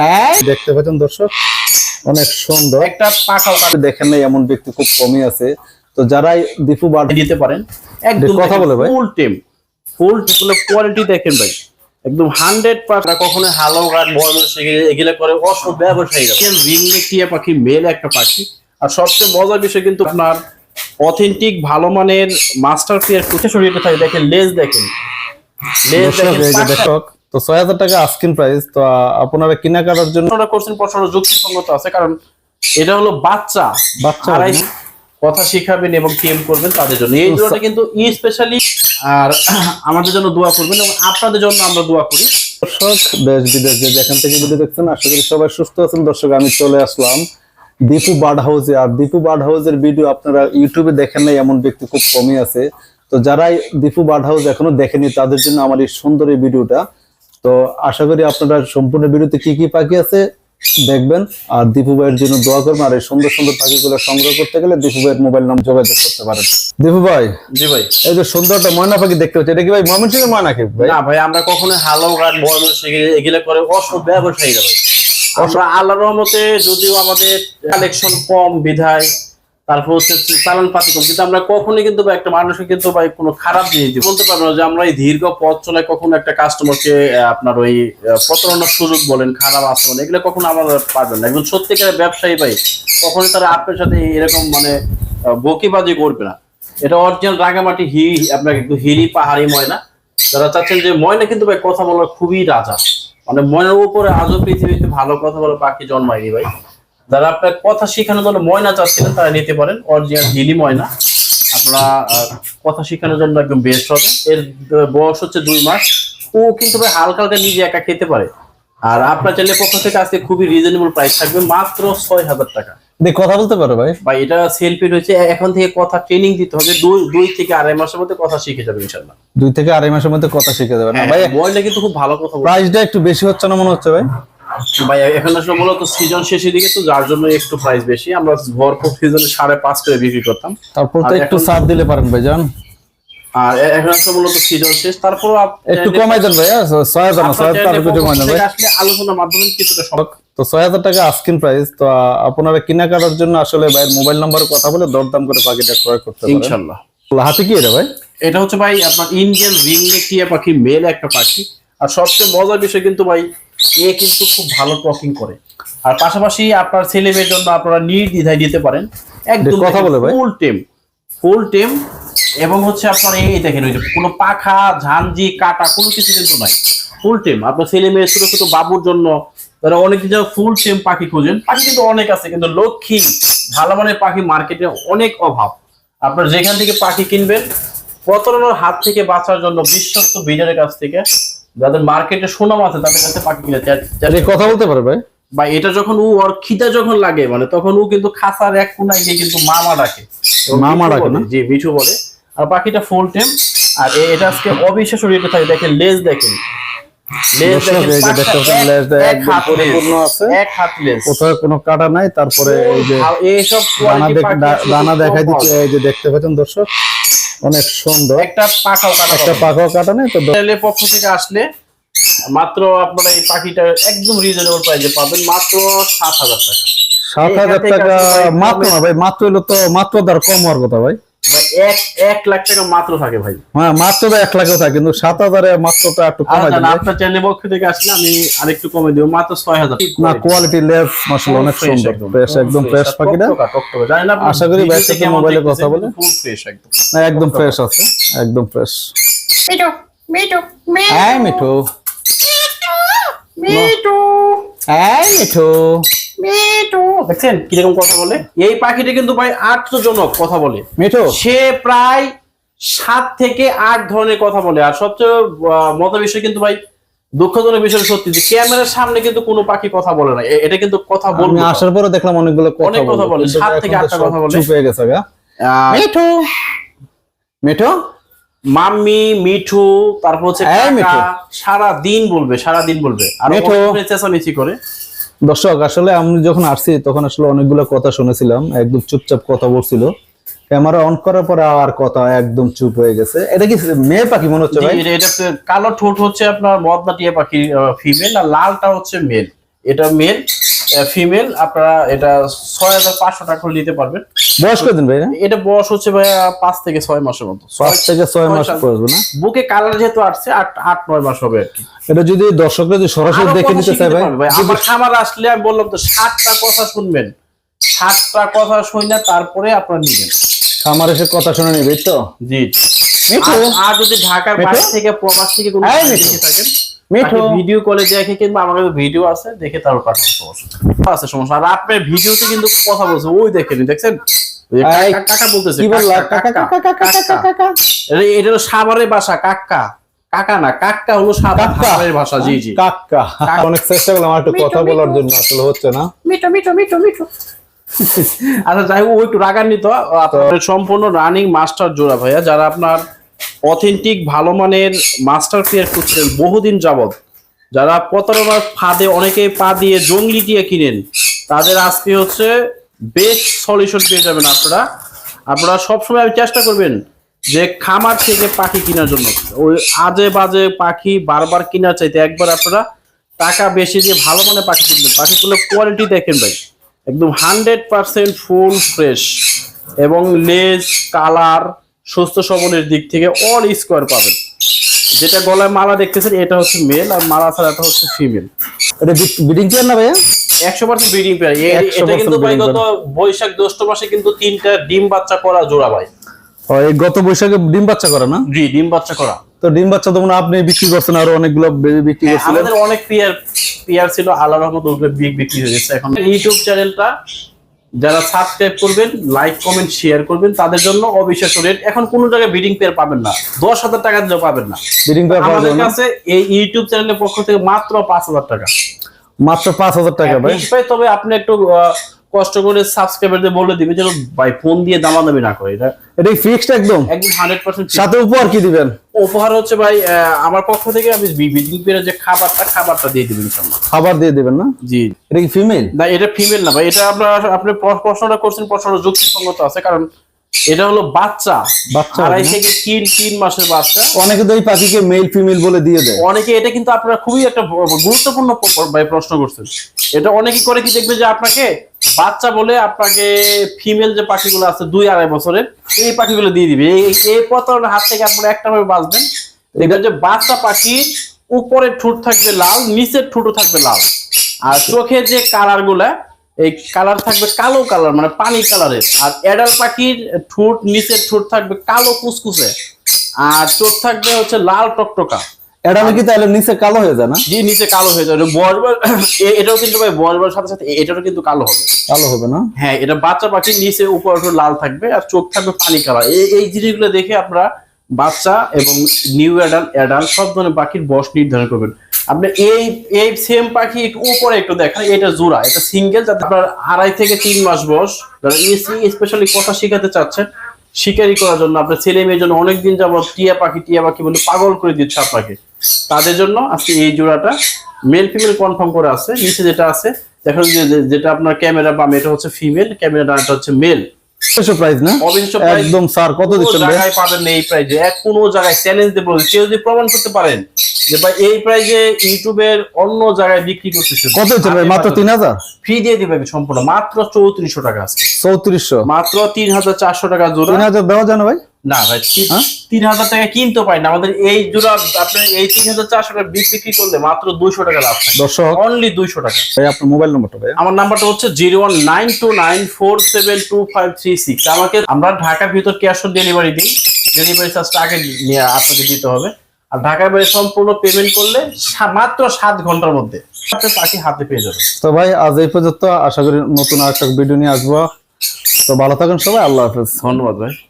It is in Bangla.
হ্যাঁ? দেখতে পাচ্ছেন দর্শক অনেক সুন্দর। একটা পাখাও কাটে দেখেন নাই এমন ব্যক্তি খুব কমই আছে। তো যারাই দীপু বার দিতে পারেন একদম কথা বলে ভাই। ফুল টেম ফুল কোয়ালিটি দেখেন ভাই। একদম হান্ড্রেড পার্সেন্ট কখনো হালো গান বয়স এগুলো করে অসব ব্যবসায়ীরা রিংলে টিয়া পাখি মেল একটা পাখি। আর সবচেয়ে মজার বিষয় কিন্তু আপনার অথেন্টিক ভালো মানের মাস্টার পিয়ার কুচে শরীরে থাকে দেখেন লেজ দেখেন। লেজ দর্শক দেখেন তো ছয় হাজার টাকা আস্কিন প্রাইস তো আপনারা কেনাকাটার জন্য করছেন যুক্তিসঙ্গত আছে কারণ এটা হলো বাচ্চা। বাচ্চা কথা শিখাবেন এবং টেম করবেন তাদের জন্য। এই তো দোয়াটা কিন্তু স্পেশালি আর আমাদের জন্য দোয়া করবেন এবং আপনাদের জন্য আমরা দোয়া করি। দর্শক দেশ বিদেশ যে যেখান থেকে ভিডিও দেখছেন আশা করি সবাই সুস্থ আছেন। দর্শক আমি চলে আসলাম দীপু বার্ড হাউসে আর দীপু বার্ড হাউসের ভিডিও আপনারা ইউটিউবে দেখেন নাই এমন ব্যক্তি খুব কমই আছে। তো যারাই দীপু বার্ড হাউস এখনও দেখেনি তাদের জন্য আমার এই সুন্দর এই ভিডিওটা। তো আশা করি আপনারা সম্পূর্ণ ভিডিওতে কি কি পাখি আছে দেখবেন। আর দীপু ভাইয়ের জন্য দোয়া করবেন আর এই সুন্দর সুন্দর পাখিগুলো সংগ্রহ করতে গেলে দীপু ভাইয়ের মোবাইল নাম যোগাযোগ করতে পারেন। দীপু ভাই জি ভাই। এই যে সুন্দর একটা ময়না পাখি দেখতে পাচ্ছি এটা কি ভাই ময়মনসিংহের ময়না কি ভাই? না ভাই আমরা কখনো হালো গান বয়স এগুলো করে অসব ব্যবসায়ীরা ভাই। আমরা আল্লাহর রহমতে যদিও আমাদের কালেকশন কম বিধায় তারপর হচ্ছে চালান কিন্তু আমরা কখনোই কিন্তু একটা মানুষকে কিন্তু ভাই কোনো খারাপ জিনিস দিই বলতে পারব যে আমরা এই দীর্ঘ পথ কখনো একটা কাস্টমারকে আপনার ওই প্রতারণার সুযোগ বলেন, খারাপ আচরণ, এগুলো কখনো আমরা পারবেন না। একজন ব্যবসায়ী ভাই কখনোই তারা আপনার সাথে এরকম মানে বকিবাজি করবে না। এটা অরিজিনাল রাঙামাটি হি আপনার একটু হিরি পাহাড়ি ময়না। যারা চাচ্ছেন যে ময়না কিন্তু ভাই কথা বলার খুবই রাজা। মানে ময়নার উপরে আজও পৃথিবীতে ভালো কথা বলে পাখি জন্মায়নি ভাই। যারা আপনার কথা শেখানোর জন্য ময়না চাচ্ছিলেন তারা নিতে পারেন। অরিজিনাল হিলি ময়না। আপনারা কথা শেখানোর জন্য একদম বেস্ট হবে। এর বয়স হচ্ছে দুই মাস। ও কিন্তু ভাই হালকা হালকা নিজে একা খেতে পারে। আর আপনার চ্যানেলের পক্ষ থেকে আজকে খুবই রিজনেবল প্রাইস থাকবে মাত্র ছয় হাজার টাকা। কথা বলতে পারো ভাই। ভাই এটা সেলফি রয়েছে। এখন থেকে কথা ট্রেনিং দিতে হবে। দুই দুই থেকে আড়াই মাসের মধ্যে কথা শিখে যাবে ইনশাল্লাহ। দুই থেকে আড়াই মাসের মধ্যে কথা শিখে যাবে হ্যাঁ, ভাই? ময়না কিন্তু খুব ভালো কথা প্রাইসটা একটু বেশি হচ্ছে না মনে হচ্ছে ভাই? ভাই এখন আসলে মূলত সিজন শেষের দিকে তো যার জন্য একটু প্রাইস বেশি আমরা ভরপুর সিজনে সাড়ে পাঁচ করে বিক্রি করতাম। তারপর তো একটু ছাড় দিলে পারেন ভাই জান আর এখন আসলে মূলত সিজন শেষ তারপর একটু কমাই দেন ভাই? ছয় হাজার না ছয় হাজার তার কমাই দেন ভাই আসলে আলোচনার মাধ্যমে কিছুটা সব তো ছয় হাজার টাকা আস্কিন প্রাইস তো আপনারা কেনাকাটার জন্য আসলে ভাই মোবাইল নাম্বার কথা বলে দরদাম করে পাখিটা ক্রয় করতে পারেন। হাতে কি এটা ভাই? এটা হচ্ছে ভাই আপনার ইন্ডিয়ান রিংনেক টিয়া পাখি মেল একটা পাখি। আর সবচেয়ে মজার বিষয় কিন্তু ভাই এ কিন্তু খুব ভালো টকিং করে। আর পাশাপাশি আপনার ছেলে মেয়ের জন্য আপনারা নির্দ্বিধায় দিতে পারেন একদম কথা বলে। ফুল টেম ফুল টেম এবং হচ্ছে আপনার এই দেখেন ওই যে কোনো পাখা ঝাঞ্জি কাটা কোনো কিছু কিন্তু নাই। ফুল টেম আপনার ছেলে মেয়ে ছোট ছোট বাবুর জন্য তারা অনেক দিন ফুল টেম পাখি খোঁজেন। পাখি কিন্তু অনেক আছে কিন্তু লক্ষ্মী ভালো মানের পাখি মার্কেটে অনেক অভাব। আপনার যেখান থেকে পাখি কিনবেন প্রতারণার হাত থেকে বাঁচার জন্য বিশ্বস্ত বিডারের কাছ থেকে যাদের মার্কেটে সুনাম আছে তাদের কাছে পাখি কিনে চা- চা- কথা বলতে পারে ভাই। বা এটা যখন ও ওর খিদা যখন লাগে মানে তখন ও কিন্তু খাসার এক কোনায় গিয়ে কিন্তু মামা ডাকে। মামা ডাকে না? জি মিঠু বলে। আর পাখিটা ফুল টেম। আর এ- এটা আজকে অবিশ্বাস রেটে থাকে দেখেন লেজ দেখেন। লেজ দর্শক, দেখেন এই যে পাঁচটা দেখতে পাচ্ছেন এক- লেজটা এক হাত লেজ, আছে। এক হাত লেজ। কোথাও কোনো কাটা নাই তারপরে এই যে আর এইসব দানা দেখাই দিচ্ছে এই যে দেখতে পাচ্ছেন দর্শক অনেক সুন্দর। একটা পাখাও কাটা একটা। পাখাও কাটা নেই তো দ- পক্ষ থেকে আসলে মাত্র আপনারা এই পাখিটা একদম রিজনেবল প্রাইসে পাবেন মাত্র সাত হাজার টাকা। সাত হাজার টাকা মাত্র না ভাই মাত্র হলো তো মাত্র দর কম হওয়ার কথা ভাই। এক এক লাখ টাকা মাত্র থাকে ভাই। হ্যাঁ মাত্র তো এক লাখ থাকে কিন্তু সাত হাজারে মাত্র তো একটু কমাই আপনার পক্ষ থেকে আসলে আমি আরেকটু কমে দেবো মাত্র ছয় হাজার। না কোয়ালিটি লেস মাশাআল্লাহ অনেক সুন্দর ফ্রেশ একদম ফ্রেশ পাখিটা আশা করি ভাইয়ের সাথে মোবাইলে কথা বলে। ফ্রেশ একদম। না, একদম ফ্রেশ আছে একদম ফ্রেশ Mito, Mito, Mito, হ্যাঁ মিঠু। হ্যাঁ মিঠু। দেখছেন কীরকম কথা বলে? এই পাখিটা কিন্তু আশ্চর্যজনক কথা বলে। মিঠু? সে প্রায় সাত থেকে আট ধরনের কথা বলে। আর সবচেয়ে মজার বিষয় কিন্তু ভাই দুঃখজনক বিষয় সত্যি যে ক্যামেরার সামনে কিন্তু কোনো পাখি কথা বলে না। এটা কিন্তু কথা বলব। আসার পরে দেখলাম অনেকগুলো অনেক কথা বলে, সাত থেকে আটটা কথা বলে। চুপ হয়ে গেছে মিঠু? মিঠু? মাম্মি মিঠু তারপর হচ্ছে সারা দিন বলবে সারা দিন বলবে। আর মিঠু। চেঁচামেচি করে। দর্শক আসলে আমি যখন আসছি তখন আসলে অনেকগুলো কথা শুনেছিলাম একদম চুপচাপ কথা বলছিল। ক্যামেরা অন করার পরে আর কথা একদম চুপ হয়ে গেছে। এটা কি মেয়ে পাখি মনে হচ্ছে ভাই? এটা- কালো ঠোঁট হচ্ছে আপনার মদনা টিয়া পাখি ফিমেল আর লালটা হচ্ছে মেল এটা মেল ফিমেল আপনারা এটা ছয় হাজার পাঁচশো টাকা করে নিতে পারবেন। বয়স কদিন ভাই? এটা? বয়স হচ্ছে ভাইয়া পাঁচ থেকে ছয় মাসের মতো। পাঁচ থেকে ছয় মাস পড়বে না? বুকে কালার যেহেতু আসছে আট আট নয় মাস হবে আর কি। এটা যদি দর্শকরা যদি সরাসরি দেখে নিতে চায় ভাই আমার খামার আসলে আমি বললাম তো সাতটা কথা শুনবেন। সাতটা কথা শুনে তারপরে আপনারা নিবেন। খামার এসে কথা শুনে নিবে তো? জি। আর- যদি ঢাকার? বাইরে থেকে প্রবাস থেকে কোনো ভাই। দেখে থাকেন মিঠু। ভিডিও কলে দেখে কিংবা আমার কাছে ভিডিও আছে দেখে তারপর পাঠাবো সমস্যা আছে সমস্যা আর আপনার ভিডিওতে কিন্তু কথা বলছে ওই দেখেন দেখছেন? কাকা- বলতেছে কি বললা? কাকা, কাকা কাকা কাকা কাকা কাকা। কাকা এটা- হলো সাভারের ভাষা কাকা। কাকা না কাকা হলো কাকা। সাভারের ভাষা জি জি। কাকা। অনেক চেষ্টা করলাম একটু কথা বলার জন্য আসলে হচ্ছে না। মিঠু মিঠু মিঠু মিঠু। আচ্ছা যাই হোক ও একটু রাগান্বিত। আপনার সম্পূর্ণ রানিং মাস্টার জোড়া ভাইয়া যারা আপনার অথেন্টিক, ভালো মানের মাস্টার প্লেয়ার খুঁজছিলেন বহুদিন যাবৎ। যারা প্রতারণার ফাঁদে অনেকে পা দিয়ে জঙ্গলি দিয়ে কিনেন, তাদের আজকে হচ্ছে বেস্ট সলিউশন পেয়ে যাবেন আপনারা। আপনারা সবসময় চেষ্টা করবেন যে খামার থেকে পাখি কেনার জন্য। ওই আজে বাজে পাখি বারবার কেনার চাইতে একবার আপনারা টাকা বেশি দিয়ে ভালো মানের পাখি কিনবেন। পাখিগুলো কোয়ালিটি দেখেন ভাই। একদম হান্ড্রেড পার্সেন্ট ফুল ফ্রেশ এবং লেজ কালার সুস্থ সবলের দিক থেকে অল স্কোয়ার পাবেন। যেটা গলায় মালা দেখতেছেন এটা হচ্ছে মেল আর মালা ছাড়াটা হচ্ছে ফিমেল এটা বিডিং পেয়ার না ভাইয়া? একশো পার্সেন্ট ব্রিডিং পেয়ার এটা কিন্তু ভাই গত বৈশাখ জ্যৈষ্ঠ মাসে কিন্তু তিনটা ডিম বাচ্চা করা জোড়া ভাই। গত বৈশাখে ডিম বাচ্চা করে না? জি ডিম বাচ্চা করা। তো ডিম বাচ্চা তো আপনি বিক্রি করছেন আরও অনেকগুলো বিক্রি হ্যাঁ, করছিলেন। আমাদের অনেক পিয়ার পিয়ার ছিল আলাদা মতো বিক্রি হয়ে গেছে। এখন ইউটিউব চ্যানেলটা যারা সাবস্ক্রাইব করবেন লাইক কমেন্ট শেয়ার করবেন তাদের জন্য অবিশ্বাস্য রেট এখন কোনো জায়গায় বিডিং পেয়ার পাবেন না। দশ হাজার টাকা দিলেও পাবেন না। বিডিং পেয়ার আমাদের কাছে এই ইউটিউব চ্যানেলের পক্ষ থেকে মাত্র পাঁচ হাজার টাকা। মাত্র পাঁচ হাজার টাকা ভাই। তবে আপনি একটু কষ্ট করে সাবস্ক্রাইবারদের বলে দিবে যেন ভাই ফোন দিয়ে দামাদামি না করে। এটা এটা ফিক্সড একদম। একদম হান্ড্রেড পার্সেন্ট সাথে উপহার কি দিবেন? উপহার হচ্ছে ভাই আমার পক্ষ থেকে আমি বিডিং পেয়ারের যে খাবারটা খাবারটা দিয়ে দিবেন ইনশাল্লাহ খাবার দিয়ে দিবেন না? জি। এটা কি ফিমেল না এটা ফিমেল না ভাই এটা আপনার আপনি প্র- প্রশ্নটা করছেন প্রশ্নটা যুক্তিসঙ্গত আছে কারণ এটা হলো বাচ্চা। বাচ্চা আড়াই থেকে তিন তিন মাসের বাচ্চা। অনেকে তো এই পাখিকে মেল ফিমেল বলে দিয়ে দেয়। অনেকে এটা কিন্তু আপনারা খুবই একটা গুরুত্বপূর্ণ ভাই প্রশ্ন করছেন। এটা অনেকে করে কি দেখবে যে আপনাকে বাচ্চা বলে আপনাকে ফিমেল যে পাখিগুলো আছে, দুই আড়াই বছরের, এই পাখিগুলো দিয়ে দিবে। এই প্রতারণার হাত থেকে আপনারা একটা ভাবে বাঁচবেন। দেখবেন যে বাচ্চা পাখির উপরের ঠোঁট থাকবে লাল, নিচের ঠোঁটও থাকবে লাল। আর চোখের যে কালারগুলা, এই কালার থাকবে কালো কালার মানে পানি কালারের আর এডাল পাখির ঠোঁট, নিচের ঠোঁট থাকবে কালো কুসকুসে। আর চোখ থাকবে হচ্ছে লাল টকটকা। এটা নাকি তাহলে নিচে কালো হয়ে যায় না? জি নিচে কালো হয়ে যাবে বয়স বার- এটাও কিন্তু ভাই বয়স সাথে সাথে এটারও কিন্তু কালো হবে। কালো হবে না? হ্যাঁ এটা বাচ্চা পাখি নিচে উপর লাল থাকবে আর চোখ থাকবে পানি কালার। এই এই জিনিসগুলো দেখে আপনারা বাচ্চা এবং নিউ অ্যাডাল্ট অ্যাডাল্ট সব ধরনের পাখির বয়স নির্ধারণ করবেন। আপনি এই এই সেম পাখি একটু উপরে একটু দেখেন এটা জোড়া এটা সিঙ্গেল যাতে আপনার আড়াই থেকে তিন মাস বয়স। যারা স্পেশালি কথা শিখাতে চাচ্ছেন শিকারি করার জন্য, আপনার ছেলে মেয়ের জন্য অনেকদিন যাব টিয়া পাখি টিয়া পাখি বলে পাগল করে দিচ্ছে আপনাকে। তাদের জন্য আজকে এই জোড়াটা মেল ফিমেল কনফার্ম করে আছে। নিচে যেটা আছে, দেখেন যেটা আপনার ক্যামেরা বাম, এটা হচ্ছে ফিমেল ক্যামেরা এটা হচ্ছে মেল প্রাইস না? একদম স্যার কত দিচ্ছেন ভাই? জায়গায় পাবেন এই প্রাইজে এক কোনো জায়গায় চ্যালেঞ্জ কেউ যদি প্রমাণ করতে পারেন যে ভাই এই প্রাইজে ইউটিউবের অন্য জায়গায় বিক্রি করতেছে কত ভাই? মাত্র তিন হাজার? ফ্রি দিয়ে দিবে সম্পূর্ণ। মাত্র চৌত্রিশশো টাকা আজকে। চৌত্রিশশো। মাত্র তিন হাজার চারশো টাকা জোড়া। দেওয়া যায় না ভাই? না ভাই তিন- হ্যাঁ? হাজার টাকা কিনতে পাই না। আমাদের এই জোড়া আপনার এই তিন হাজার চারশো টাকা বিক- বিক্রি করলে মাত্র দুইশো টাকা লাভ দর্শক অনলি দুইশো টাকা। ভাই আপনার মোবাইল নম্বরটা ভাই। আমার নাম্বারটা হচ্ছে zero one nine two nine four seven two five three six. আমাকে আমরা ঢাকার ভিতর ক্যাশ অন ডেলিভারি দিই। ডেলিভারি চার্জটা আগে নিয়ে আপনাকে দিতে হবে। আর ঢাকার বাইরে সম্পূর্ণ পেমেন্ট করলে মাত্র সাত ঘণ্টার মধ্যে পাখি হাতে পেয়ে যাবে। তো ভাই আজ এই পর্যন্ত আশা করি নতুন আরেকটা ভিডিও নিয়ে আসব। তো ভালো থাকেন সবাই আল্লাহ হাফেজ। ধন্যবাদ ভাই।